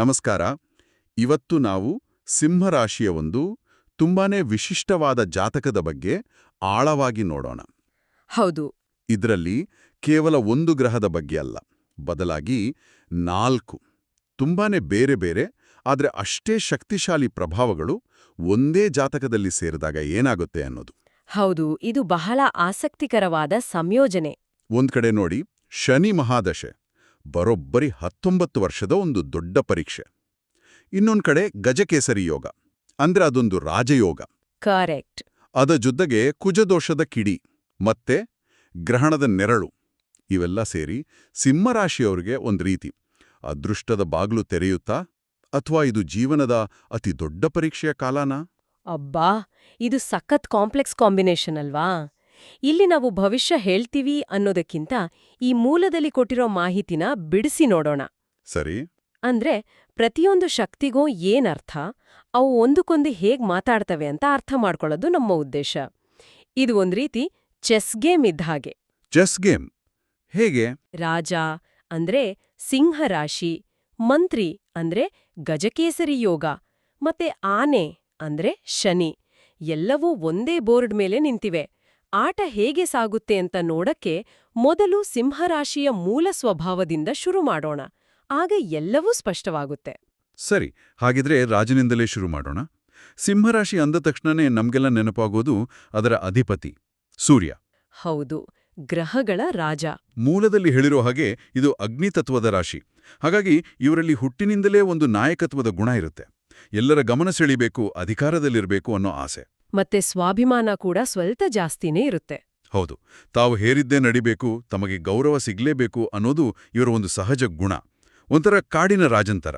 ನಮಸ್ಕಾರ. ಇವತ್ತು ನಾವು ಸಿಂಹರಾಶಿಯ ಒಂದು ತುಂಬಾನೇ ವಿಶಿಷ್ಟವಾದ ಜಾತಕದ ಬಗ್ಗೆ ಆಳವಾಗಿ ನೋಡೋಣ. ಹೌದು. ಇದರಲ್ಲಿ ಕೇವಲ ಒಂದು ಗ್ರಹದ ಬಗ್ಗೆ ಅಲ್ಲ ಬದಲಾಗಿ ನಾಲ್ಕು. ತುಂಬಾನೇ ಬೇರೆ ಬೇರೆ ಆದರೆ ಅಷ್ಟೇ ಶಕ್ತಿಶಾಲಿ ಪ್ರಭಾವಗಳು ಒಂದೇ ಜಾತಕದಲ್ಲಿ ಸೇರಿದಾಗ ಏನಾಗುತ್ತೆ ಅನ್ನೋದು. ಹೌದು ಇದು ಬಹಳ ಆಸಕ್ತಿಕರವಾದ ಸಂಯೋಜನೆ. ಒಂದ್ ಕಡೆ ನೋಡಿ ಶನಿ ಮಹಾದಶೆ. ಬರೋಬ್ಬರಿ ಹತ್ತೊಂಬತ್ತು ವರ್ಷದ ಒಂದು ದೊಡ್ಡ ಪರೀಕ್ಷೆ. ಇನ್ನೊಂದ್ ಕಡೆ ಗಜಕೇಸರಿ ಯೋಗ ಅಂದ್ರೆ ಅದೊಂದು ರಾಜಯೋಗ. ಕರೆಕ್ಟ್. ಅದ ಜೊತೆಗೆ ಕುಜದೋಷದ ಕಿಡಿ ಮತ್ತೆ ಗ್ರಹಣದ ನೆರಳು ಇವೆಲ್ಲ ಸೇರಿ ಸಿಂಹರಾಶಿಯವರಿಗೆ ಒಂದು ರೀತಿ. ಅದೃಷ್ಟದ ಬಾಗ್ಲು ತೆರೆಯುತ್ತಾ ಅಥವಾ ಇದು ಜೀವನದ ಅತಿ ದೊಡ್ಡ ಪರೀಕ್ಷೆಯ ಕಾಲನಾ? ಅಬ್ಬಾ! ಇದು ಸಖತ್ ಕಾಂಪ್ಲೆಕ್ಸ್ ಕಾಂಬಿನೇಷನ್ ಅಲ್ವಾ? ಇಲ್ಲಿ ನಾವು ಭವಿಷ್ಯ ಹೇಳ್ತೀವಿ ಅನ್ನೋದಕ್ಕಿಂತ ಈ ಮೂಲದಲ್ಲಿ ಕೊಟ್ಟಿರೋ ಮಾಹಿತಿನ ಬಿಡಿಸಿ ನೋಡೋಣ. ಸರಿ. ಅಂದ್ರೆ ಪ್ರತಿಯೊಂದು ಶಕ್ತಿಗೂ ಏನರ್ಥ ಅವು ಒಂದಕ್ಕೊಂದು ಹೇಗ್ ಮಾತಾಡ್ತವೆ ಅಂತ ಅರ್ಥ ಮಾಡ್ಕೊಳ್ಳೋದು ನಮ್ಮ ಉದ್ದೇಶ. ಇದು ಒಂದ್ ರೀತಿ ಚೆಸ್ ಗೇಮ್ ಇದ್ದ ಹಾಗೆ. Chess game? ಹೇಗೆ? ರಾಜ ಅಂದ್ರೆ ಸಿಂಹರಾಶಿ ಮಂತ್ರಿ ಅಂದ್ರೆ ಗಜಕೇಸರಿ ಯೋಗ ಮತ್ತೆ ಆನೆ ಅಂದ್ರೆ ಶನಿ ಎಲ್ಲವೂ ಒಂದೇ ಬೋರ್ಡ್ ಮೇಲೆ ನಿಂತಿವೆ. ಆಟ ಹೇಗೆ ಸಾಗುತ್ತೆ ಅಂತ ನೋಡಕ್ಕೆ ಮೊದಲು ಸಿಂಹರಾಶಿಯ ಮೂಲ ಸ್ವಭಾವದಿಂದ ಶುರು ಮಾಡೋಣ. ಆಗ ಎಲ್ಲವೂ ಸ್ಪಷ್ಟವಾಗುತ್ತೆ. ಸರಿ ಹಾಗಿದ್ರೆ ರಾಜನಿಂದಲೇ ಶುರು ಮಾಡೋಣ. ಸಿಂಹರಾಶಿ ಅಂದ ತಕ್ಷಣನೇ ನಮ್ಗೆಲ್ಲ ನೆನಪಾಗೋದು ಅದರ ಅಧಿಪತಿ ಸೂರ್ಯ. ಹೌದು ಗ್ರಹಗಳ ರಾಜ. ಮೂಲದಲ್ಲಿ ಹೇಳಿರೋ ಹಾಗೆ ಇದು ಅಗ್ನಿತತ್ವದ ರಾಶಿ. ಹಾಗಾಗಿ ಇವರಲ್ಲಿ ಹುಟ್ಟಿನಿಂದಲೇ ಒಂದು ನಾಯಕತ್ವದ ಗುಣ ಇರುತ್ತೆ. ಎಲ್ಲರ ಗಮನ ಸೆಳಿಬೇಕು ಅಧಿಕಾರದಲ್ಲಿರಬೇಕು ಅನ್ನೋ ಆಸೆ. ಮತ್ತೆ ಸ್ವಾಭಿಮಾನ ಕೂಡ ಸ್ವಲ್ಪ ಜಾಸ್ತಿನೇ ಇರುತ್ತೆ. ಹೌದು. ತಾವು ಹೇರಿದ್ದೇ ನಡಿಬೇಕು ತಮಗೆ ಗೌರವ ಸಿಗ್ಲೇಬೇಕು ಅನ್ನೋದು ಇವರ ಒಂದು ಸಹಜ ಗುಣ. ಒಂಥರ ಕಾಡಿನ ರಾಜಂತರ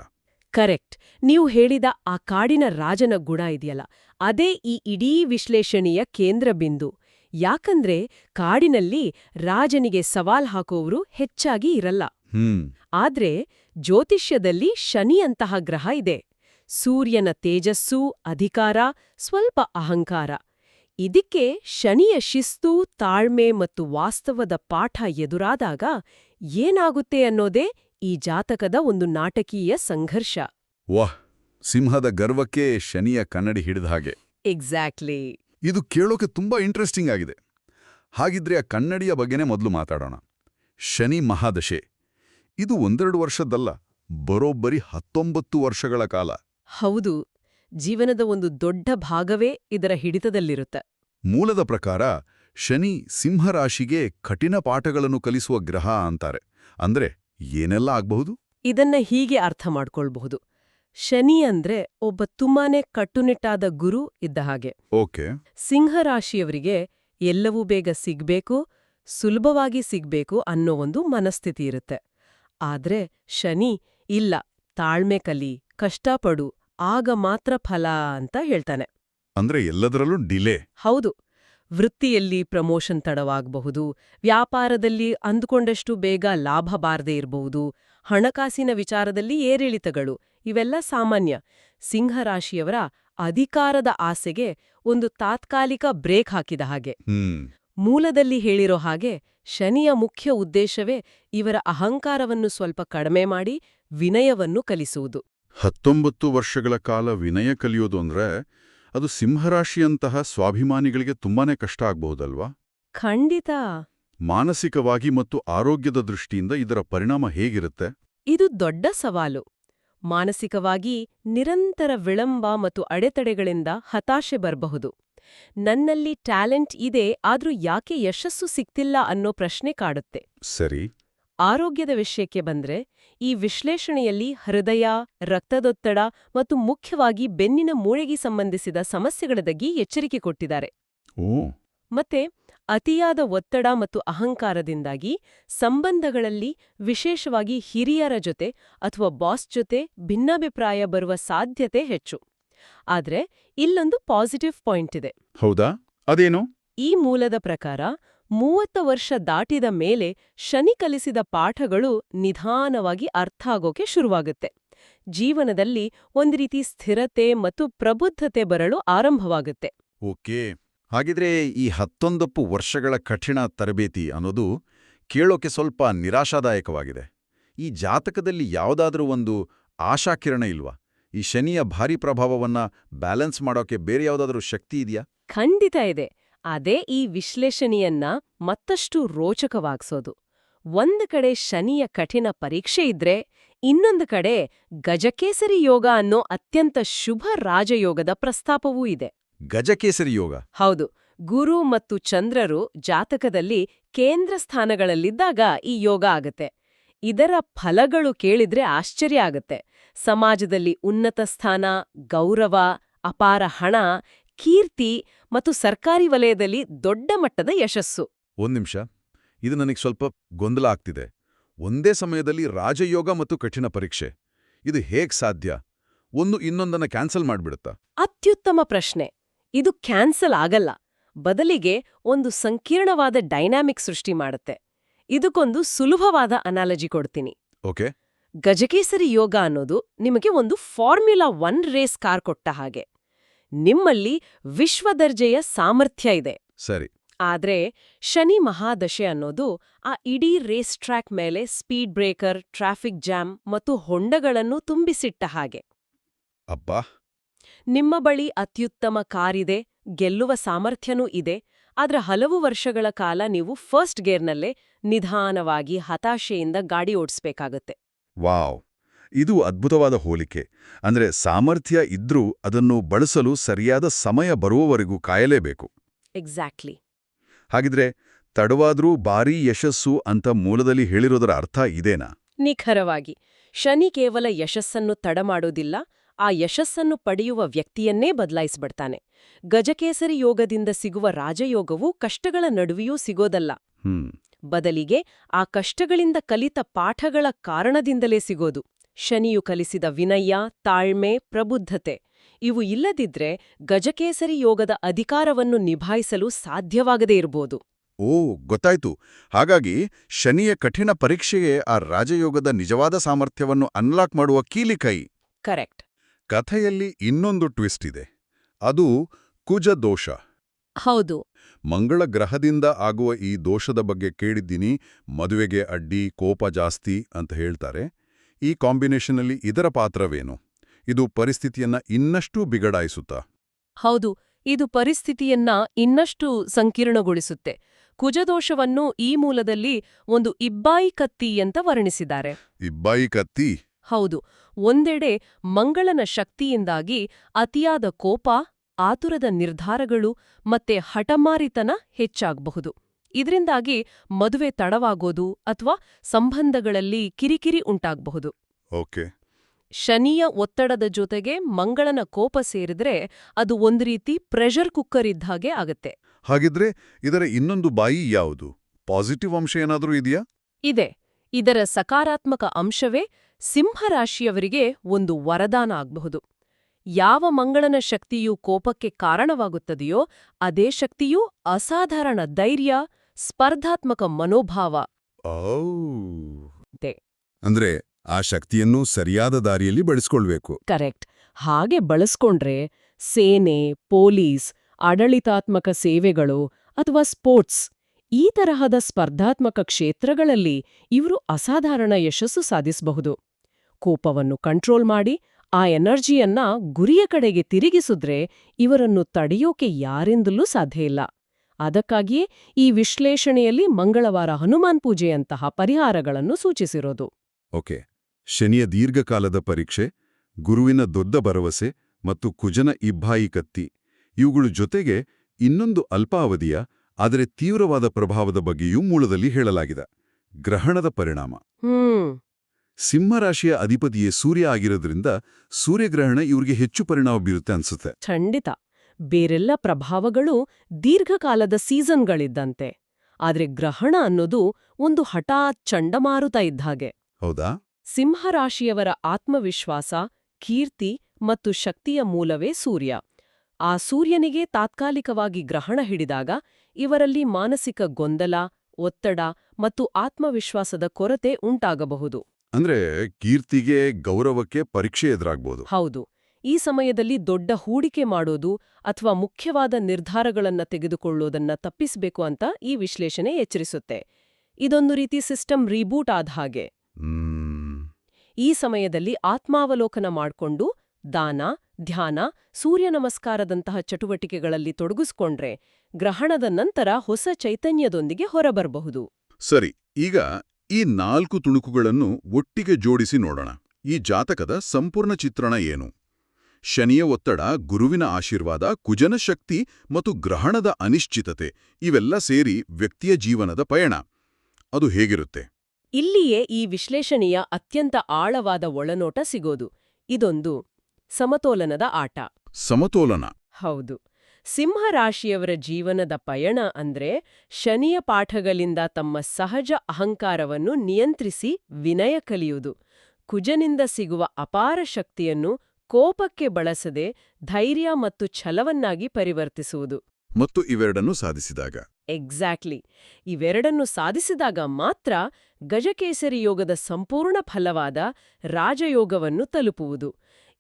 ಕರೆಕ್ಟ್. ನೀವು ಹೇಳಿದ ಆ ಕಾಡಿನ ರಾಜನ ಗುಣ ಇದೆಯಲ್ಲ ಅದೇ ಈ ಇಡೀ ವಿಶ್ಲೇಷಣೆಯ ಕೇಂದ್ರ ಬಿಂದು. ಯಾಕಂದ್ರೆ ಕಾಡಿನಲ್ಲಿ ರಾಜನಿಗೆ ಸವಾಲ್ ಹಾಕೋವರು ಹೆಚ್ಚಾಗಿ ಇರಲ್ಲ. ಹ್ಮ್. ಆದ್ರೆ ಜ್ಯೋತಿಷ್ಯದಲ್ಲಿ ಶನಿಯಂತಹ ಗ್ರಹ ಇದೆ. ಸೂರ್ಯನ ತೇಜಸ್ಸು ಅಧಿಕಾರ ಸ್ವಲ್ಪ ಅಹಂಕಾರ. ಇದಕ್ಕೆ ಶನಿಯ ಶಿಸ್ತು ತಾಳ್ಮೆ ಮತ್ತು ವಾಸ್ತವದ ಪಾಠ ಎದುರಾದಾಗ ಏನಾಗುತ್ತೆ ಅನ್ನೋದೇ ಈ ಜಾತಕದ ಒಂದು ನಾಟಕೀಯ ಸಂಘರ್ಷ. ವಾಹ್! ಸಿಂಹದ ಗರ್ವಕ್ಕೆ ಶನಿಯ ಕನ್ನಡಿ ಹಿಡಿದ ಹಾಗೆ. ಎಕ್ಸಾಕ್ಟ್ಲಿ. ಇದು ಕೇಳೋಕೆ ತುಂಬಾ ಇಂಟ್ರೆಸ್ಟಿಂಗ್ ಆಗಿದೆ. ಹಾಗಿದ್ರೆ ಆ ಕನ್ನಡಿಯ ಬಗ್ಗೆನೇ ಮೊದಲು ಮಾತಾಡೋಣ. ಶನಿ ಮಹಾದಶೆ. ಇದು ಒಂದೆರಡು ವರ್ಷದ್ದಲ್ಲ ಬರೋಬ್ಬರಿ ಹತ್ತೊಂಬತ್ತು ವರ್ಷಗಳ ಕಾಲ. ಹೌದು ಜೀವನದ ಒಂದು ದೊಡ್ಡ ಭಾಗವೇ ಇದರ ಹಿಡಿತದಲ್ಲಿರುತ್ತೆ. ಮೂಲದ ಪ್ರಕಾರ ಶನಿ ಸಿಂಹರಾಶಿಗೆ ಕಠಿಣ ಪಾಠಗಳನ್ನು ಕಲಿಸುವ ಗ್ರಹ ಅಂತಾರೆ. ಅಂದ್ರೆ ಏನೆಲ್ಲ ಆಗಬಹುದು? ಇದನ್ನ ಹೀಗೆ ಅರ್ಥ ಮಾಡ್ಕೊಳ್ಬಹುದು. ಶನಿ ಅಂದ್ರೆ ಒಬ್ಬ ತುಂಬಾನೇ ಕಟ್ಟುನಿಟ್ಟಾದ ಗುರು ಇದ್ದ ಹಾಗೆ. ಓಕೆ. ಸಿಂಹರಾಶಿಯವರಿಗೆ ಎಲ್ಲವೂ ಬೇಗ ಸಿಗ್ಬೇಕು ಸುಲಭವಾಗಿ ಸಿಗ್ಬೇಕು ಅನ್ನೋ ಒಂದು ಮನಸ್ಥಿತಿ ಇರುತ್ತೆ. ಆದ್ರೆ ಶನಿ ಇಲ್ಲ ತಾಳ್ಮೆ ಕಲಿ ಕಷ್ಟಪಡು ಆಗ ಮಾತ್ರ ಫಲ ಅಂತ ಹೇಳ್ತಾನೆ. ಅಂದ್ರೆ ಎಲ್ಲದರಲ್ಲೂ ಡಿಲೇ. ಹೌದು. ವೃತ್ತಿಯಲ್ಲಿ ಪ್ರಮೋಷನ್ ತಡವಾಗಬಹುದು ವ್ಯಾಪಾರದಲ್ಲಿ ಅಂದುಕೊಂಡಷ್ಟು ಬೇಗ ಲಾಭ ಬಾರದೇ ಇರಬಹುದು ಹಣಕಾಸಿನ ವಿಚಾರದಲ್ಲಿ ಏರಿಳಿತಗಳು ಇವೆಲ್ಲ ಸಾಮಾನ್ಯ. ಸಿಂಹರಾಶಿಯವರ ಅಧಿಕಾರದ ಆಸೆಗೆ ಒಂದು ತಾತ್ಕಾಲಿಕ ಬ್ರೇಕ್ ಹಾಕಿದ ಹಾಗೆ. ಮೂಲದಲ್ಲಿ ಹೇಳಿರೋ ಹಾಗೆ ಶನಿಯ ಮುಖ್ಯ ಉದ್ದೇಶವೇ ಇವರ ಅಹಂಕಾರವನ್ನು ಸ್ವಲ್ಪ ಕಡಿಮೆ ಮಾಡಿ ವಿನಯವನ್ನು ಕಲಿಸುವುದು. ಹತ್ತೊಂಬತ್ತು ವರ್ಷಗಳ ಕಾಲ ವಿನಯ ಕಲಿಯೋದು ಅಂದ್ರೆ ಅದು ಸಿಂಹರಾಶಿಯಂತಹ ಸ್ವಾಭಿಮಾನಿಗಳಿಗೆ ತುಂಬಾನೇ ಕಷ್ಟ ಆಗ್ಬಹುದಲ್ವಾ? ಖಂಡಿತ. ಮಾನಸಿಕವಾಗಿ ಮತ್ತು ಆರೋಗ್ಯದ ದೃಷ್ಟಿಯಿಂದ ಇದರ ಪರಿಣಾಮ ಹೇಗಿರುತ್ತೆ? ಇದು ದೊಡ್ಡ ಸವಾಲು. ಮಾನಸಿಕವಾಗಿ ನಿರಂತರ ವಿಳಂಬ ಮತ್ತು ಅಡೆತಡೆಗಳಿಂದ ಹತಾಶೆ ಬರಬಹುದು. ನನ್ನಲ್ಲಿ ಟ್ಯಾಲೆಂಟ್ ಇದೆ ಆದ್ರೂ ಯಾಕೆ ಯಶಸ್ಸು ಸಿಗ್ತಿಲ್ಲ ಅನ್ನೋ ಪ್ರಶ್ನೆ ಕಾಡುತ್ತೆ. ಸರಿ. ಆರೋಗ್ಯದ ವಿಷಯಕ್ಕೆ ಬಂದ್ರೆ ಈ ವಿಶ್ಲೇಷಣೆಯಲ್ಲಿ ಹೃದಯ ರಕ್ತದೊತ್ತಡ ಮತ್ತು ಮುಖ್ಯವಾಗಿ ಬೆನ್ನಿನ ಮೂಳೆಗೆ ಸಂಬಂಧಿಸಿದ ಸಮಸ್ಯೆಗಳ ಬಗ್ಗೆ ಎಚ್ಚರಿಕೆ ಕೊಟ್ಟಿದ್ದಾರೆ. ಮತ್ತೆ ಅತಿಯಾದ ಒತ್ತಡ ಮತ್ತು ಅಹಂಕಾರದಿಂದಾಗಿ ಸಂಬಂಧಗಳಲ್ಲಿ ವಿಶೇಷವಾಗಿ ಹಿರಿಯರ ಜೊತೆ ಅಥವಾ ಬಾಸ್ ಜೊತೆ ಭಿನ್ನಾಭಿಪ್ರಾಯ ಬರುವ ಸಾಧ್ಯತೆ ಹೆಚ್ಚು. ಆದ್ರೆ ಇಲ್ಲೊಂದು ಪಾಸಿಟಿವ್ ಪಾಯಿಂಟ್ ಇದೆ. ಹೌದಾ? ಅದೇನು? ಈ ಮೂಲದ ಪ್ರಕಾರ ಮೂವತ್ತ ವರ್ಷ ದಾಟಿದ ಮೇಲೆ ಶನಿ ಕಲಿಸಿದ ಪಾಠಗಳು ನಿಧಾನವಾಗಿ ಅರ್ಥ ಆಗೋಕೆ ಶುರುವಾಗುತ್ತೆ. ಜೀವನದಲ್ಲಿ ಒಂದು ರೀತಿ ಸ್ಥಿರತೆ ಮತ್ತು ಪ್ರಬುದ್ಧತೆ ಬರಲು ಆರಂಭವಾಗುತ್ತೆ. ಓಕೆ. ಹಾಗಿದ್ರೆ ಈ ಹತ್ತೊಂದಪ್ಪು ವರ್ಷಗಳ ಕಠಿಣ ತರಬೇತಿ ಅನ್ನೋದು ಕೇಳೋಕೆ ಸ್ವಲ್ಪ ನಿರಾಶಾದಾಯಕವಾಗಿದೆ. ಈ ಜಾತಕದಲ್ಲಿ ಯಾವುದಾದ್ರೂ ಒಂದು ಆಶಾಕಿರಣ ಇಲ್ವಾ? ಈ ಶನಿಯ ಭಾರಿ ಪ್ರಭಾವವನ್ನ ಬ್ಯಾಲೆನ್ಸ್ ಮಾಡೋಕೆ ಬೇರೆ ಯಾವುದಾದ್ರೂ ಶಕ್ತಿ ಇದೆಯಾ? ಖಂಡಿತ ಇದೆ. ಅದೇ ಈ ವಿಶ್ಲೇಷಣೆಯನ್ನ ಮತ್ತಷ್ಟು ರೋಚಕವಾಗಿಸೋದು. ಒಂದು ಕಡೆ ಶನಿಯ ಕಠಿಣ ಪರೀಕ್ಷೆ ಇದ್ರೆ ಇನ್ನೊಂದು ಕಡೆ ಗಜಕೇಸರಿ ಯೋಗ ಅನ್ನೋ ಅತ್ಯಂತ ಶುಭ ರಾಜಯೋಗದ ಪ್ರಸ್ತಾಪವೂ ಇದೆ. ಗಜಕೇಸರಿ ಯೋಗ? ಹೌದು. ಗುರು ಮತ್ತು ಚಂದ್ರರು ಜಾತಕದಲ್ಲಿ ಕೇಂದ್ರ ಸ್ಥಾನಗಳಲ್ಲಿದ್ದಾಗ ಈ ಯೋಗ ಆಗತ್ತೆ. ಇದರ ಫಲಗಳು ಕೇಳಿದ್ರೆ ಆಶ್ಚರ್ಯ ಆಗತ್ತೆ. ಸಮಾಜದಲ್ಲಿ ಉನ್ನತ ಸ್ಥಾನ ಗೌರವ ಅಪಾರ ಹಣ ಕೀರ್ತಿ ಮತ್ತು ಸರ್ಕಾರಿ ವಲಯದಲ್ಲಿ ದೊಡ್ಡ ಮಟ್ಟದ ಯಶಸ್ಸು. ಒಂದ್ ನಿಮಿಷ. ಇದು ನನಗೆ ಸ್ವಲ್ಪ ಗೊಂದಲ ಆಗ್ತಿದೆ. ಒಂದೇ ಸಮಯದಲ್ಲಿ ರಾಜಯೋಗ ಮತ್ತು ಕಠಿಣ ಪರೀಕ್ಷೆ. ಇದು ಹೇಗ್ ಸಾಧ್ಯ? ಒಂದು ಇನ್ನೊಂದನ್ನ ಕ್ಯಾನ್ಸಲ್ ಮಾಡ್ಬಿಡುತ್ತಾ? ಅತ್ಯುತ್ತಮ ಪ್ರಶ್ನೆ. ಇದು ಕ್ಯಾನ್ಸಲ್ ಆಗಲ್ಲ. ಬದಲಿಗೆ ಒಂದು ಸಂಕೀರ್ಣವಾದ ಡೈನಾಮಿಕ್ ಸೃಷ್ಟಿ ಮಾಡುತ್ತೆ. ಇದಕ್ಕೊಂದು ಸುಲಭವಾದ ಅನಾಲಜಿ ಕೊಡ್ತೀನಿ. ಓಕೆ. ಗಜಕೇಸರಿ ಯೋಗ ಅನ್ನೋದು ನಿಮಗೆ ಒಂದು ಫಾರ್ಮ್ಯುಲಾ ಒನ್ ರೇಸ್ ಕಾರ್ ಕೊಟ್ಟ ಹಾಗೆ. ನಿಮ್ಮಲ್ಲಿ ವಿಶ್ವದರ್ಜೆಯ ಸಾಮರ್ಥ್ಯ ಇದೆ. ಸರಿ. ಆದ್ರೆ ಶನಿ ಮಹಾದಶೆ ಅನ್ನೋದು ಆ ಇಡೀ ರೇಸ್ ಟ್ರ್ಯಾಕ್ ಮೇಲೆ ಸ್ಪೀಡ್ ಬ್ರೇಕರ್ ಟ್ರಾಫಿಕ್ ಜಾಮ್ ಮತ್ತು ಹೊಂಡಗಳನ್ನು ತುಂಬಿಸಿಟ್ಟ ಹಾಗೆ. ಅಬ್ಬಾ! ನಿಮ್ಮ ಬಳಿ ಅತ್ಯುತ್ತಮ ಕಾರಿದೆ ಗೆಲ್ಲುವ ಸಾಮರ್ಥ್ಯನೂ ಇದೆ ಆದ್ರ ಹಲವು ವರ್ಷಗಳ ಕಾಲ ನೀವು ಫಸ್ಟ್ ಗೇರ್ನಲ್ಲೇ ನಿಧಾನವಾಗಿ ಹತಾಶೆಯಿಂದ ಗಾಡಿ ಓಡಿಸ್ಬೇಕಾಗತ್ತೆ. ವಾವ್! ಇದು ಅದ್ಭುತವಾದ ಹೋಲಿಕೆ. ಅಂದ್ರೆ ಸಾಮರ್ಥ್ಯ ಇದ್ರೂ ಅದನ್ನು ಬಳಸಲು ಸರಿಯಾದ ಸಮಯ ಬರುವವರೆಗೂ ಕಾಯಲೇಬೇಕು. ಎಕ್ಸಾಕ್ಟ್ಲಿ ಹಾಗಿದ್ರೆ ತಡವಾದ್ರೂ ಭಾರೀ ಯಶಸ್ಸು ಅಂತ ಮೂಲದಲ್ಲಿ ಹೇಳಿರೋದರ ಅರ್ಥ ಇದೇನಾ? ನಿಖರವಾಗಿ. ಶನಿ ಕೇವಲ ಯಶಸ್ಸನ್ನು ತಡಮಾಡೋದಿಲ್ಲ ಆ ಯಶಸ್ಸನ್ನು ಪಡೆಯುವ ವ್ಯಕ್ತಿಯನ್ನೇ ಬದಲಾಯಿಸ್ಬಿಡ್ತಾನೆ. ಗಜಕೇಸರಿ ಯೋಗದಿಂದ ಸಿಗುವ ರಾಜಯೋಗವು ಕಷ್ಟಗಳ ನಡುವೆಯೂ ಸಿಗೋದಲ್ಲ. ಬದಲಿಗೆ ಆ ಕಷ್ಟಗಳಿಂದ ಕಲಿತ ಪಾಠಗಳ ಕಾರಣದಿಂದಲೇ ಸಿಗೋದು. ಶನಿಯು ಕಲಿಸಿದ ವಿನಯ ತಾಳ್ಮೆ ಪ್ರಬುದ್ಧತೆ. ಇವು ಇಲ್ಲದಿದ್ರೆ ಗಜಕೇಸರಿ ಯೋಗದ ಅಧಿಕಾರವನ್ನು ನಿಭಾಯಿಸಲು ಸಾಧ್ಯವಾಗದೇ ಇರಬಹುದು ಓ ಗೊತ್ತಾಯ್ತು. ಹಾಗಾಗಿ ಶನಿಯ ಕಠಿಣ ಪರೀಕ್ಷೆಯೇ ಆ ರಾಜಯೋಗದ ನಿಜವಾದ ಸಾಮರ್ಥ್ಯವನ್ನು ಅನ್ಲಾಕ್ ಮಾಡುವ ಕೀಲಿಕೈ ಕರೆಕ್ಟ್ ಕಥೆಯಲ್ಲಿ ಇನ್ನೊಂದು ಟ್ವಿಸ್ಟ್ ಇದೆ. ಅದು ಕುಜ ದೋಷ. ಹೌದು. ಮಂಗಳ ಗ್ರಹದಿಂದ ಆಗುವ ಈ ದೋಷದ ಬಗ್ಗೆ ಕೇಳಿದ್ದೀನಿ. ಮದುವೆಗೆ ಅಡ್ಡಿ ಕೋಪ ಜಾಸ್ತಿ ಅಂತ ಹೇಳ್ತಾರೆ. ಈ ಕಾಂಬಿನೇಷನಲ್ಲಿ ಇದರ ಪಾತ್ರವೇನು? ಇದು ಪರಿಸ್ಥಿತಿಯನ್ನ ಇನ್ನಷ್ಟು ಬಿಗಡಾಯಿಸುತ್ತಾ? ಹೌದು ಇದು ಪರಿಸ್ಥಿತಿಯನ್ನ ಇನ್ನಷ್ಟು ಸಂಕೀರ್ಣಗೊಳಿಸುತ್ತೆ. ಕುಜದೋಷವನ್ನು ಈ ಮೂಲದಲ್ಲಿ ಒಂದು ಇಬ್ಬಾಯಿ ಕತ್ತಿ ಅಂತ ವರ್ಣಿಸಿದ್ದಾರೆ. ಇಬ್ಬಾಯಿ ಕತ್ತಿ? ಹೌದು ಒಂದೆಡೆ ಮಂಗಳನ ಶಕ್ತಿಯಿಂದಾಗಿ ಅತಿಯಾದ ಕೋಪ ಆತುರದ ನಿರ್ಧಾರಗಳು ಮತ್ತೆ ಹಠಮಾರಿತನ ಹೆಚ್ಚಾಗಬಹುದು. ಇದರಿಂದಾಗಿ ಮದುವೆ ತಡವಾಗೋದು ಅಥವಾ ಸಂಬಂಧಗಳಲ್ಲಿ ಕಿರಿಕಿರಿ ಉಂಟಾಗಬಹುದು. ಓಕೆ. ಶನಿಯ ಒತ್ತಡದ ಜೊತೆಗೆ ಮಂಗಳನ ಕೋಪ ಸೇರಿದ್ರೆ ಅದು ಒಂದು ರೀತಿ ಪ್ರೆಷರ್ ಕುಕ್ಕರ್ ಇದ್ದ ಹಾಗೆ ಆಗತ್ತೆ. ಹಾಗಿದ್ರೆ ಇದರ ಇನ್ನೊಂದು ಬಾಯಿ ಯಾವುದು? ಪಾಸಿಟಿವ್ ಅಂಶ ಏನಾದರೂ ಇದೆಯಾ? ಇದೆ. ಇದರ ಸಕಾರಾತ್ಮಕ ಅಂಶವೇ ಸಿಂಹರಾಶಿಯವರಿಗೆ ಒಂದು ವರದಾನ ಆಗಬಹುದು. ಯಾವ ಮಂಗಳನ ಶಕ್ತಿಯು ಕೋಪಕ್ಕೆ ಕಾರಣವಾಗುತ್ತದೆಯೋ ಅದೇ ಶಕ್ತಿಯು ಅಸಾಧಾರಣ ಧೈರ್ಯ ಸ್ಪರ್ಧಾತ್ಮಕ ಮನೋಭಾವ. ಅಂದ್ರೆ ಆ ಶಕ್ತಿಯನ್ನು ಸರಿಯಾದ ದಾರಿಯಲ್ಲಿ ಬಳಸ್ಕೊಳ್ಬೇಕು. ಕರೆಕ್ಟ್. ಹಾಗೆ ಬಳಸ್ಕೊಂಡ್ರೆ ಸೇನೆ ಪೊಲೀಸ್ ಆಡಳಿತಾತ್ಮಕ ಸೇವೆಗಳು ಅಥವಾ ಸ್ಪೋರ್ಟ್ಸ್ ಈ ತರಹದ ಸ್ಪರ್ಧಾತ್ಮಕ ಕ್ಷೇತ್ರಗಳಲ್ಲಿ ಇವರು ಅಸಾಧಾರಣ ಯಶಸ್ಸು ಸಾಧಿಸಬಹುದು. ಕೋಪವನ್ನು ಕಂಟ್ರೋಲ್ ಮಾಡಿ ಆ ಎನರ್ಜಿಯನ್ನ ಗುರಿಯ ಕಡೆಗೆ ತಿರುಗಿಸಿದ್ರೆ ಇವರನ್ನು ತಡೆಯೋಕೆ ಯಾರಿಂದಲೂ ಸಾಧ್ಯ ಇಲ್ಲ. ಅದಕ್ಕಾಗಿಯೇ ಈ ವಿಶ್ಲೇಷಣೆಯಲ್ಲಿ ಮಂಗಳವಾರ ಹನುಮಾನ್ ಪೂಜೆಯಂತಹ ಪರಿಹಾರಗಳನ್ನು ಸೂಚಿಸಿರೋದು. ಓಕೆ. ಶನಿಯ ದೀರ್ಘಕಾಲದ ಪರೀಕ್ಷೆ ಗುರುವಿನ ದೊಡ್ಡ ಭರವಸೆ ಮತ್ತು ಕುಜನ ಇಬ್ಬಾಯಿ ಕತ್ತಿ ಇವುಗಳ ಜೊತೆಗೆ ಇನ್ನೊಂದು ಅಲ್ಪಾವಧಿಯ ಆದರೆ ತೀವ್ರವಾದ ಪ್ರಭಾವದ ಬಗ್ಗೆಯೂ ಮೂಲದಲ್ಲಿ ಹೇಳಲಾಗಿದೆ. ಗ್ರಹಣದ ಪರಿಣಾಮ. ಸಿಂಹರಾಶಿಯ ಅಧಿಪತಿಯೇ ಸೂರ್ಯ ಆಗಿರೋದ್ರಿಂದ ಸೂರ್ಯಗ್ರಹಣ ಇವ್ರಿಗೆ ಹೆಚ್ಚು ಪರಿಣಾಮ ಬೀರುತ್ತೆ ಅನ್ಸುತ್ತೆ. ಖಂಡಿತ. ಬೇರೆಲ್ಲ ಪ್ರಭಾವಗಳು ದೀರ್ಘಕಾಲದ ಸೀಸನ್ಗಳಿದ್ದಂತೆ. ಆದ್ರೆ ಗ್ರಹಣ ಅನ್ನೋದು ಒಂದು ಹಠಾತ್ ಚಂಡಮಾರುತ ಇದ್ದಾಗೆ ಹೌದಾ? ಸಿಂಹರಾಶಿಯವರ ಆತ್ಮವಿಶ್ವಾಸ ಕೀರ್ತಿ ಮತ್ತು ಶಕ್ತಿಯ ಮೂಲವೇ ಸೂರ್ಯ. ಆ ಸೂರ್ಯನಿಗೆ ತಾತ್ಕಾಲಿಕವಾಗಿ ಗ್ರಹಣ ಹಿಡಿದಾಗ ಇವರಲ್ಲಿ ಮಾನಸಿಕ ಗೊಂದಲ ಒತ್ತಡ ಮತ್ತು ಆತ್ಮವಿಶ್ವಾಸದ ಕೊರತೆ ಉಂಟಾಗಬಹುದು. ಅಂದ್ರೆ ಕೀರ್ತಿಗೆ ಗೌರವಕ್ಕೆ ಪರೀಕ್ಷೆ ಎದುರಾಗಬಹುದು ಹೌದು. ಈ ಸಮಯದಲ್ಲಿ ದೊಡ್ಡ ಹೂಡಿಕೆ ಮಾಡೋದು ಅಥವಾ ಮುಖ್ಯವಾದ ನಿರ್ಧಾರಗಳನ್ನು ತೆಗೆದುಕೊಳ್ಳೋದನ್ನ ತಪ್ಪಿಸಬೇಕು ಅಂತ ಈ ವಿಶ್ಲೇಷಣೆ ಎಚ್ಚರಿಸುತ್ತೆ. ಇದೊಂದು ರೀತಿ ಸಿಸ್ಟಮ್ ರೀಬೂಟ್ ಆದ ಹಾಗೆ. ಈ ಸಮಯದಲ್ಲಿ ಆತ್ಮಾವಲೋಕನ ಮಾಡ್ಕೊಂಡು ದಾನ ಧ್ಯಾನ ಸೂರ್ಯ ನಮಸ್ಕಾರದಂತಹ ಚಟುವಟಿಕೆಗಳಲ್ಲಿ ತೊಡಗಿಸ್ಕೊಂಡ್ರೆ ಗ್ರಹಣದ ನಂತರ ಹೊಸ ಚೈತನ್ಯದೊಂದಿಗೆ ಹೊರಬರಬಹುದು. ಸರಿ ಈಗ ಈ ನಾಲ್ಕು ತುಣುಕುಗಳನ್ನು ಒಟ್ಟಿಗೆ ಜೋಡಿಸಿ ನೋಡೋಣ. ಈ ಜಾತಕದ ಸಂಪೂರ್ಣ ಚಿತ್ರಣ ಏನು? ಶನಿಯ ಒತ್ತಡ ಗುರುವಿನ ಆಶೀರ್ವಾದ ಕುಜನ ಶಕ್ತಿ ಮತ್ತು ಗ್ರಹಣದ ಅನಿಶ್ಚಿತತೆ ಇವೆಲ್ಲ ಸೇರಿ ವ್ಯಕ್ತಿಯ ಜೀವನದ ಪಯಣ. ಅದು ಹೇಗಿರುತ್ತೆ? ಇಲ್ಲಿಯೇ ಈ ವಿಶ್ಲೇಷಣೆಯ ಅತ್ಯಂತ ಆಳವಾದ ಒಳನೋಟ ಸಿಗೋದು. ಇದೊಂದು ಸಮತೋಲನದ ಆಟ. ಸಮತೋಲನ. ಹೌದು. ಸಿಂಹರಾಶಿಯವರ ಜೀವನದ ಪಯಣ ಅಂದ್ರೆ ಶನಿಯ ಪಾಠಗಳಿಂದ ತಮ್ಮ ಸಹಜ ಅಹಂಕಾರವನ್ನು ನಿಯಂತ್ರಿಸಿ ವಿನಯ ಕಲಿಯುವುದು. ಕುಜನಿಂದ ಸಿಗುವ ಅಪಾರ ಶಕ್ತಿಯನ್ನು ಕೋಪಕ್ಕೆ ಬಳಸದೆ ಧೈರ್ಯ ಮತ್ತು ಛಲವನ್ನಾಗಿ ಪರಿವರ್ತಿಸುವುದು. ಮತ್ತು ಇವೆರಡನ್ನು ಸಾಧಿಸಿದಾಗ. ಎಕ್ಸಾಕ್ಟ್ಲಿ ಇವೆರಡನ್ನು ಸಾಧಿಸಿದಾಗ ಮಾತ್ರ ಗಜಕೇಸರಿ ಯೋಗದ ಸಂಪೂರ್ಣ ಫಲವಾದ ರಾಜಯೋಗವನ್ನು ತಲುಪುವುದು.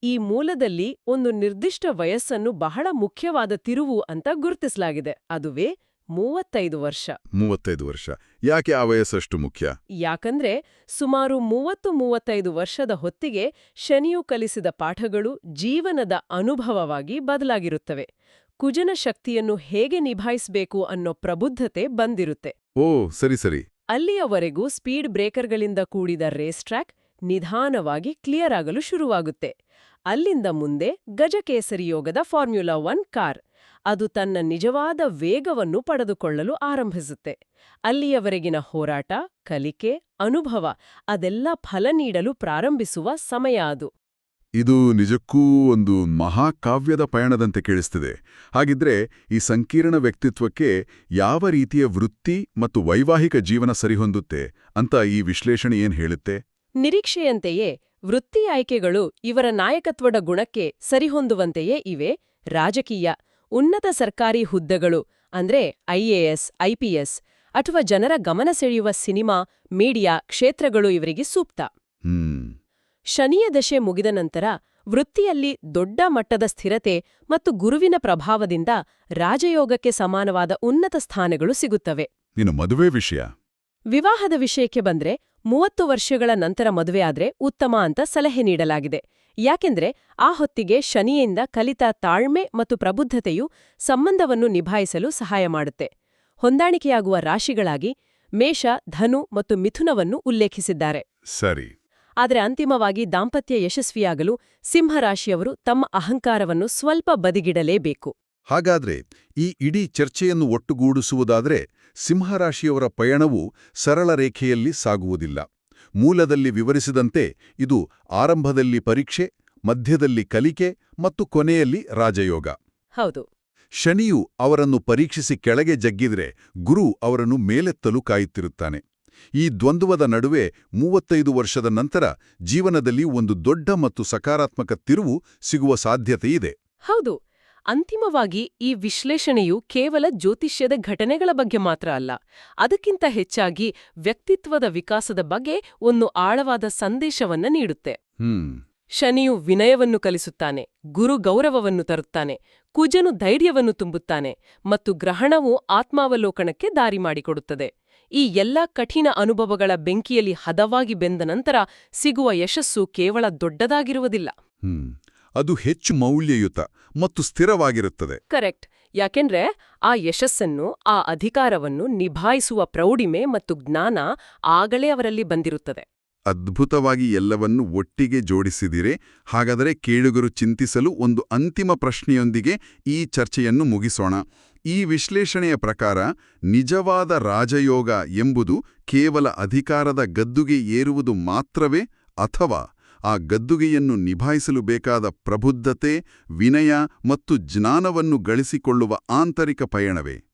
ಈ ಮೂಲದಲ್ಲಿ ಒಂದು ನಿರ್ದಿಷ್ಟ ವಯಸ್ಸನ್ನು ಬಹಳ ಮುಖ್ಯವಾದ ತಿರುವು ಅಂತ ಗುರುತಿಸಲಾಗಿದೆ. ಅದುವೇ ಮೂವತ್ತೈದು ವರ್ಷ. ಮೂವತ್ತೈದು ವರ್ಷ. ಯಾಕೆ ಆ ವಯಸ್ಸಷ್ಟು ಮುಖ್ಯ? ಯಾಕಂದ್ರೆ ಸುಮಾರು ಮೂವತ್ತು ಮೂವತ್ತೈದು ವರ್ಷದ ಹೊತ್ತಿಗೆ ಶನಿಯು ಕಲಿಸಿದ ಪಾಠಗಳು ಜೀವನದ ಅನುಭವವಾಗಿ ಬದಲಾಗಿರುತ್ತವೆ. ಕುಜನ ಶಕ್ತಿಯನ್ನು ಹೇಗೆ ನಿಭಾಯಿಸಬೇಕು ಅನ್ನೋ ಪ್ರಬುದ್ಧತೆ ಬಂದಿರುತ್ತೆ. ಓ ಸರಿ ಸರಿ. ಅಲ್ಲಿಯವರೆಗೂ ಸ್ಪೀಡ್ ಬ್ರೇಕರ್ಗಳಿಂದ ಕೂಡಿದ ರೇಸ್ ಟ್ರ್ಯಾಕ್ ನಿಧಾನವಾಗಿ ಕ್ಲಿಯರ್ ಆಗಲು ಶುರುವಾಗುತ್ತೆ. ಅಲ್ಲಿಂದ ಮುಂದೆ ಗಜಕೇಸರಿ ಯೋಗದ ಫಾರ್ಮ್ಯುಲಾ ಒನ್ ಕಾರ್. ಅದು ತನ್ನ ನಿಜವಾದ ವೇಗವನ್ನು ಪಡೆದುಕೊಳ್ಳಲು ಆರಂಭಿಸುತ್ತೆ. ಅಲ್ಲಿಯವರೆಗಿನ ಹೋರಾಟ ಕಲಿಕೆ ಅನುಭವ ಅದೆಲ್ಲ ಫಲ ನೀಡಲು ಪ್ರಾರಂಭಿಸುವ ಸಮಯ ಅದು. ಇದು ನಿಜಕ್ಕೂ ಒಂದು ಮಹಾಕಾವ್ಯದ ಪಯಣದಂತೆ ಕೇಳಿಸ್ತಿದೆ. ಹಾಗಿದ್ರೆ ಈ ಸಂಕೀರ್ಣ ವ್ಯಕ್ತಿತ್ವಕ್ಕೆ ಯಾವ ರೀತಿಯ ವೃತ್ತಿ ಮತ್ತು ವೈವಾಹಿಕ ಜೀವನ ಸರಿಹೊಂದುತ್ತೆ ಅಂತ ಈ ವಿಶ್ಲೇಷಣೆ ಏನ್ ಹೇಳುತ್ತೆ? ನಿರೀಕ್ಷೆಯಂತೆಯೇ ವೃತ್ತಿ ಆಯ್ಕೆಗಳು ಇವರ ನಾಯಕತ್ವದ ಗುಣಕ್ಕೆ ಸರಿಹೊಂದುವಂತೆಯೇ ಇವೆ. ರಾಜಕೀಯ ಉನ್ನತ ಸರ್ಕಾರಿ ಹುದ್ದೆಗಳು ಅಂದ್ರೆ ಐಎಎಸ್ ಐಪಿಎಸ್ ಅಥವಾ ಜನರ ಗಮನ ಸೆಳೆಯುವ ಸಿನಿಮಾ ಮೀಡಿಯಾ ಕ್ಷೇತ್ರಗಳು ಇವರಿಗೆ ಸೂಕ್ತ. ಹ್ಮ್. ಶನಿಯ ದಶೆ ಮುಗಿದ ನಂತರ ವೃತ್ತಿಯಲ್ಲಿ ದೊಡ್ಡ ಮಟ್ಟದ ಸ್ಥಿರತೆ ಮತ್ತು ಗುರುವಿನ ಪ್ರಭಾವದಿಂದ ರಾಜಯೋಗಕ್ಕೆ ಸಮಾನವಾದ ಉನ್ನತ ಸ್ಥಾನಗಳು ಸಿಗುತ್ತವೆ. ಇನ್ನು ಮದುವೆ ವಿಷಯ. ವಿವಾಹದ ವಿಷಯಕ್ಕೆ ಬಂದ್ರೆ ಮೂವತ್ತು ವರ್ಷಗಳ ನಂತರ ಮದುವೆಯಾದ್ರೆ ಉತ್ತಮ ಅಂತ ಸಲಹೆ ನೀಡಲಾಗಿದೆ. ಯಾಕೆಂದ್ರೆ ಆ ಹೊತ್ತಿಗೆ ಶನಿಯಿಂದ ಕಲಿತ ತಾಳ್ಮೆ ಮತ್ತು ಪ್ರಬುದ್ಧತೆಯು ಸಂಬಂಧವನ್ನು ನಿಭಾಯಿಸಲು ಸಹಾಯ ಮಾಡುತ್ತೆ. ಹೊಂದಾಣಿಕೆಯಾಗುವ ರಾಶಿಗಳಾಗಿ ಮೇಷ ಧನು ಮತ್ತು ಮಿಥುನವನ್ನು ಉಲ್ಲೇಖಿಸಿದ್ದಾರೆ. ಸರಿ. ಆದರೆ ಅಂತಿಮವಾಗಿ ದಾಂಪತ್ಯ ಯಶಸ್ವಿಯಾಗಲು ಸಿಂಹರಾಶಿಯವರು ತಮ್ಮ ಅಹಂಕಾರವನ್ನು ಸ್ವಲ್ಪ ಬದಿಗಿಡಲೇಬೇಕು. ಹಾಗಾದ್ರೆ ಈ ಇಡೀ ಚರ್ಚೆಯನ್ನು ಒಟ್ಟುಗೂಡಿಸುವುದಾದರೆ ಸಿಂಹರಾಶಿಯವರ ಪಯಣವು ಸರಳ ರೇಖೆಯಲ್ಲಿ ಸಾಗುವುದಿಲ್ಲ. ಮೂಲದಲ್ಲಿ ವಿವರಿಸಿದಂತೆ ಇದು ಆರಂಭದಲ್ಲಿ ಪರೀಕ್ಷೆ ಮಧ್ಯದಲ್ಲಿ ಕಲಿಕೆ ಮತ್ತು ಕೊನೆಯಲ್ಲಿ ರಾಜಯೋಗ. ಹೌದು. ಶನಿಯು ಅವರನ್ನು ಪರೀಕ್ಷಿಸಿ ಕೆಳಗೆ ಜಗ್ಗಿದ್ರೆ ಗುರು ಅವರನ್ನು ಮೇಲೆತ್ತಲು ಕಾಯುತ್ತಿರುತ್ತಾನೆ. ಈ ದ್ವಂದ್ವದ ನಡುವೆ ಮೂವತ್ತೈದು ವರ್ಷದ ನಂತರ ಜೀವನದಲ್ಲಿ ಒಂದು ದೊಡ್ಡ ಮತ್ತು ಸಕಾರಾತ್ಮಕ ತಿರುವು ಸಿಗುವ ಸಾಧ್ಯತೆಯಿದೆ. ಹೌದು. ಅಂತಿಮವಾಗಿ ಈ ವಿಶ್ಲೇಷಣೆಯು ಕೇವಲ ಜ್ಯೋತಿಷ್ಯದ ಘಟನೆಗಳ ಬಗ್ಗೆ ಮಾತ್ರ ಅಲ್ಲ ಅದಕ್ಕಿಂತ ಹೆಚ್ಚಾಗಿ ವ್ಯಕ್ತಿತ್ವದ ವಿಕಾಸದ ಬಗ್ಗೆ ಒಂದು ಆಳವಾದ ಸಂದೇಶವನ್ನ ನೀಡುತ್ತೆ. ಶನಿಯು ವಿನಯವನ್ನು ಕಲಿಸುತ್ತಾನೆ ಗುರು ಗೌರವವನ್ನು ತರುತ್ತಾನೆ ಕುಜನು ಧೈರ್ಯವನ್ನು ತುಂಬುತ್ತಾನೆ ಮತ್ತು ಗ್ರಹಣವು ಆತ್ಮಾವಲೋಕನಕ್ಕೆ ದಾರಿ ಮಾಡಿಕೊಡುತ್ತದೆ. ಈ ಎಲ್ಲ ಕಠಿಣ ಅನುಭವಗಳ ಬೆಂಕಿಯಲ್ಲಿ ಹದವಾಗಿ ಬೆಂದ ನಂತರ ಸಿಗುವ ಯಶಸ್ಸು ಕೇವಲ ದೊಡ್ಡದಾಗಿರುವುದಿಲ್ಲ. ಅದು ಹೆಚ್ಚು ಮೌಲ್ಯಯುತ ಮತ್ತು ಸ್ಥಿರವಾಗಿರುತ್ತದೆ. ಕರೆಕ್ಟ್. ಯಾಕೆಂದ್ರೆ ಆ ಯಶಸ್ಸನ್ನು ಆ ಅಧಿಕಾರವನ್ನು ನಿಭಾಯಿಸುವ ಪ್ರೌಢಿಮೆ ಮತ್ತು ಜ್ಞಾನ ಆಗಲೇ ಅವರಲ್ಲಿ ಬಂದಿರುತ್ತದೆ. ಅದ್ಭುತವಾಗಿ ಎಲ್ಲವನ್ನೂ ಒಟ್ಟಿಗೆ ಜೋಡಿಸಿದಿರೆ. ಹಾಗಾದರೆ ಕೇಳುಗರು ಚಿಂತಿಸಲು ಒಂದು ಅಂತಿಮ ಪ್ರಶ್ನೆಯೊಂದಿಗೆ ಈ ಚರ್ಚೆಯನ್ನು ಮುಗಿಸೋಣ. ಈ ವಿಶ್ಲೇಷಣೆಯ ಪ್ರಕಾರ ನಿಜವಾದ ರಾಜಯೋಗ ಎಂಬುದು ಕೇವಲ ಅಧಿಕಾರದ ಗದ್ದುಗೆ ಏರುವುದು ಮಾತ್ರವೇ ಅಥವಾ ಆ ಗದ್ದುಗೆಯನ್ನು ನಿಭಾಯಿಸಲು ಬೇಕಾದ ಪ್ರಬುದ್ಧತೆ ವಿನಯ ಮತ್ತು ಜ್ಞಾನವನ್ನು ಗಳಿಸಿಕೊಳ್ಳುವ ಆಂತರಿಕ ಪಯಣವೇ.